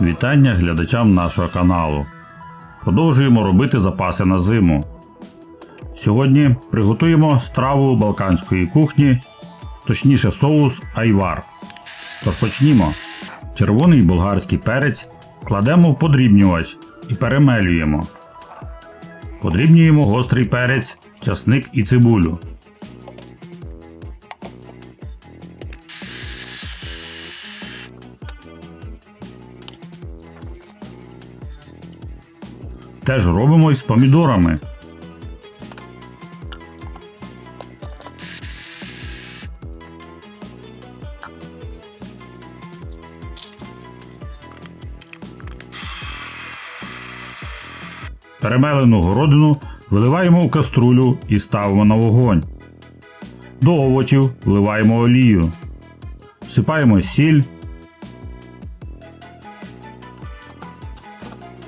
Вітання глядачам нашого каналу. Продовжуємо робити запаси на зиму. Сьогодні приготуємо страву балканської кухні, точніше соус айвар. Тож почнімо. Червоний болгарський перець кладемо в подрібнювач і перемелюємо. Подрібнюємо гострий перець, часник і цибулю. Теж робимо із помідорами. Перемелену городину виливаємо в каструлю і ставимо на вогонь. До овочів вливаємо олію. Всипаємо сіль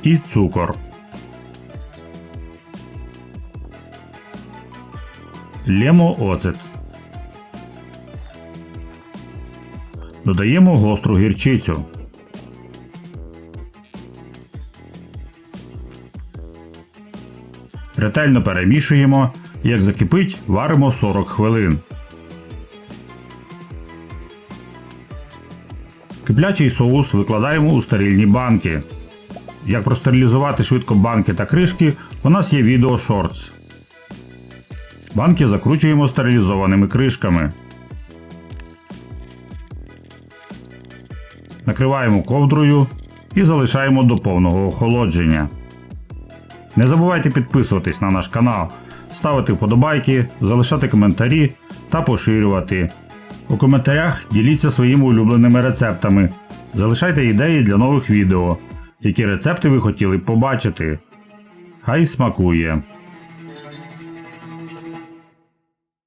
і цукор. Лємо оцет. Додаємо гостру гірчицю. Ретельно перемішуємо. Як закипить, варимо 40 хвилин. Киплячий соус викладаємо у стерильні банки. Як простерилізувати швидко банки та кришки, у нас є відео шортс. Банки закручуємо стерилізованими кришками. Накриваємо ковдрою і залишаємо до повного охолодження. Не забувайте підписуватись на наш канал, ставити вподобайки, залишати коментарі та поширювати. У коментарях діліться своїми улюбленими рецептами. Залишайте ідеї для нових відео, які рецепти ви хотіли б побачити. Хай смакує!